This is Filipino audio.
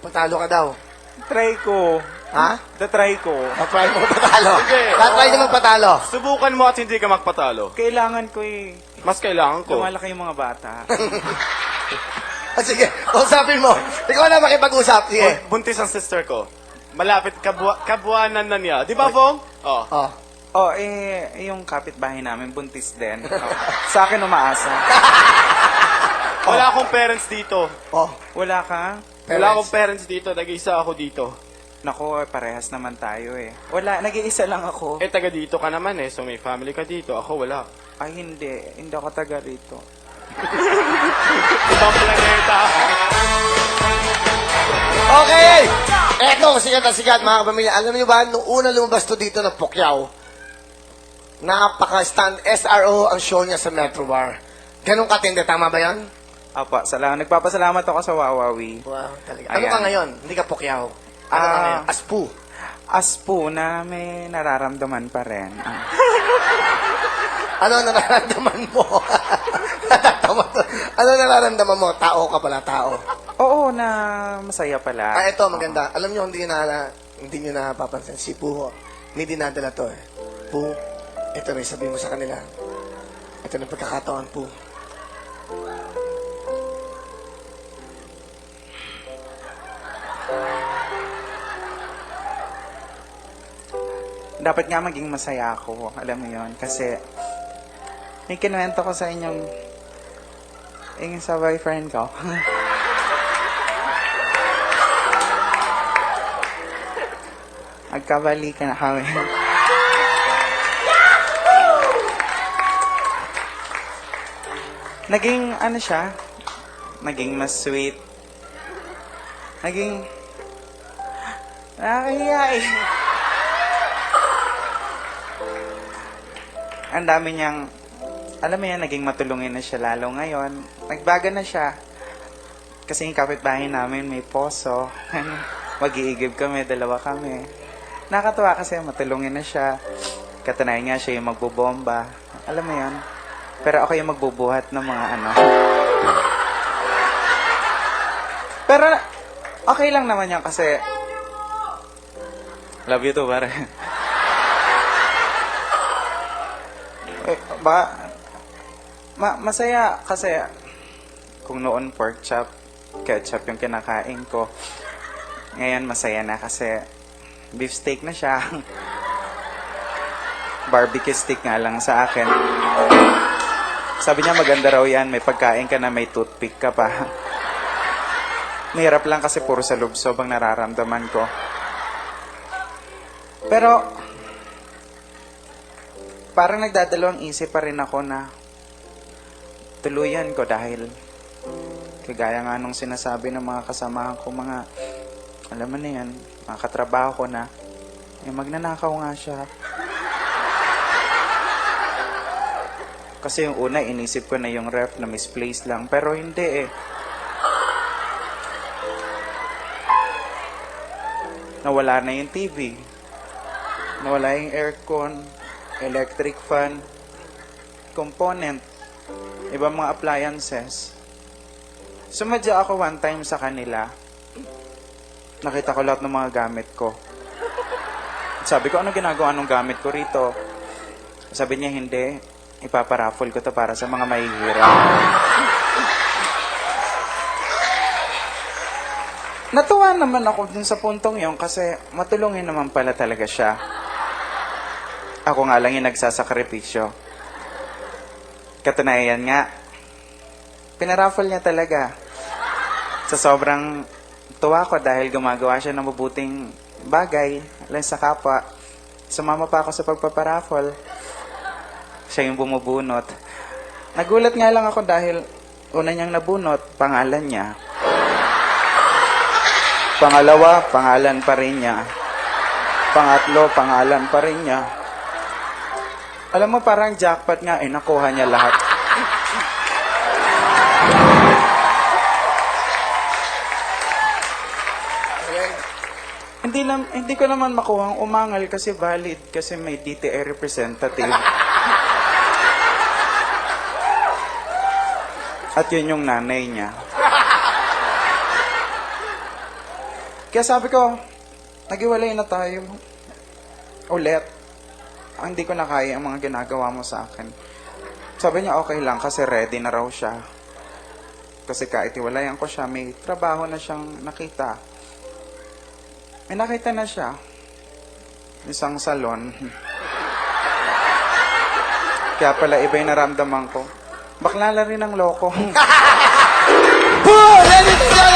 Patalo ka daw. Try ko. Ha? Tatry ko. Patry mo patalo. Sige. Tatry niyo magpatalo. Subukan mo at hindi ka magpatalo. Kailangan ko eh. Mas kailangan ko. Lumalaki yung mga bata. Ah, sige, kausapin mo. Ikaw na makipag-usap. Sige. Bu- Buntis ang sister ko. Malapit kabua kabuanan na niya. Di ba, Fong? Oh. Oh. oh, eh, yung kapitbahay namin, buntis din. Oh. Sa akin umaasa. Wala akong parents dito. Oh. Wala ka? Wala akong parents dito. Nag-isa ako dito. Naku, parehas naman tayo eh. Wala, nag-iisa lang ako. Eh, taga dito ka naman eh. So, may family ka dito. Ako, wala. Ay, hindi. Hindi ako taga rito. Ibang planeta. Okay! Eto, sikat na sikat, mga kapamilya. Alam niyo ba, nung una lumabas to dito ng Pukyaw, napaka-stand SRO ang show niya sa Metro Bar. Ganun katindi, tama ba yan? Apa, salamat. Nagpapasalamat ako sa Wawawi. Wow, talaga. Ano Ayan. ka ngayon? Hindi ka Pukyaw. Ano ka Ah. ngayon? Aspu. Aspo na may nararamdaman pa rin. Ah. Ano ang nararamdaman mo? Natatawa to. ano nararamdaman mo? Tao ka pala, tao. Oo, na masaya pala. Ah, ito, maganda. Alam niyo, hindi na, hindi niyo napapansin. Si Puho, may dinadala to eh. Puho, ito rin, sabihin mo sa kanila. Ito na pagkakataon, Puho. Dapat nga maging masaya ako. Alam mo yon Kasi, may kinuwento ko sa inyong, yung sa boyfriend ko. Magkabalikan na kami. Naging, ano siya, naging mas sweet. Naging, nakakahiya eh. Ang dami niyang, alam mo yan, naging matulungin na siya lalo ngayon. Nagbaga na siya. Kasi yung kapitbahay namin may poso. Mag-iigib kami, dalawa kami. Nakatuwa kasi matulungin na siya. Katanayan nga siya yung magbobomba. Alam mo yan? Pero ako yung magbubuhat ng mga ano. Pero okay lang naman yan kasi love you too, pare. Eh, ba, ma masaya kasi kung noon pork chop, ketchup yung kinakain ko. Ngayon masaya na kasi beef steak na siya. Barbecue stick nga lang sa akin. Sabi niya maganda raw yan, may pagkain ka na may toothpick ka pa. Mahirap lang kasi puro sa lubsob ang nararamdaman ko. Pero, parang nagdadalawang isip pa rin ako na tuluyan ko dahil kagaya nga nung sinasabi ng mga kasamahan ko, mga, alam mo na yan, mga katrabaho ko na, eh, magnanakaw nga siya. Kasi yung una, inisip ko na yung ref na misplaced lang. Pero hindi eh. Nawala na yung TV. Nawala yung aircon, electric fan, component, ibang mga appliances. Sumadya ako one time sa kanila. Nakita ko lahat ng mga gamit ko. Sabi ko, ano ginagawa ng gamit ko rito? Sabi niya, hindi. Ipaparaffle ko to para sa mga mahihirap. Natuwa naman ako dun sa puntong yon kasi matulungin naman pala talaga siya. Ako nga lang yung nagsasakripisyo. Katunayan nga, pinaraffle niya talaga. Sa sobrang tuwa ko dahil gumagawa siya ng mabuting bagay lang sa kapwa. Sumama pa ako sa pagpaparaffle. Siya yung bumubunot. Nagulat nga lang ako dahil una niyang nabunot, pangalan niya. Pangalawa, pangalan pa rin niya. Pangatlo, pangalan pa rin niya. Alam mo, parang jackpot nga, eh, nakuha niya lahat. Hindi, nam, hindi ko naman makuha ang umangal kasi valid kasi may DTI representative. At yun yung nanay niya. Kaya sabi ko, nagiwalay na tayo. Ulit. Ah, hindi ko na kaya ang mga ginagawa mo sa akin. Sabi niya, okay lang kasi ready na raw siya. Kasi kahit iwalayan ko siya, may trabaho na siyang nakita. May nakita na siya. Isang salon. Kaya pala iba yung naramdaman ko. Bakla na rin ang loko. Boom! And gentlemen!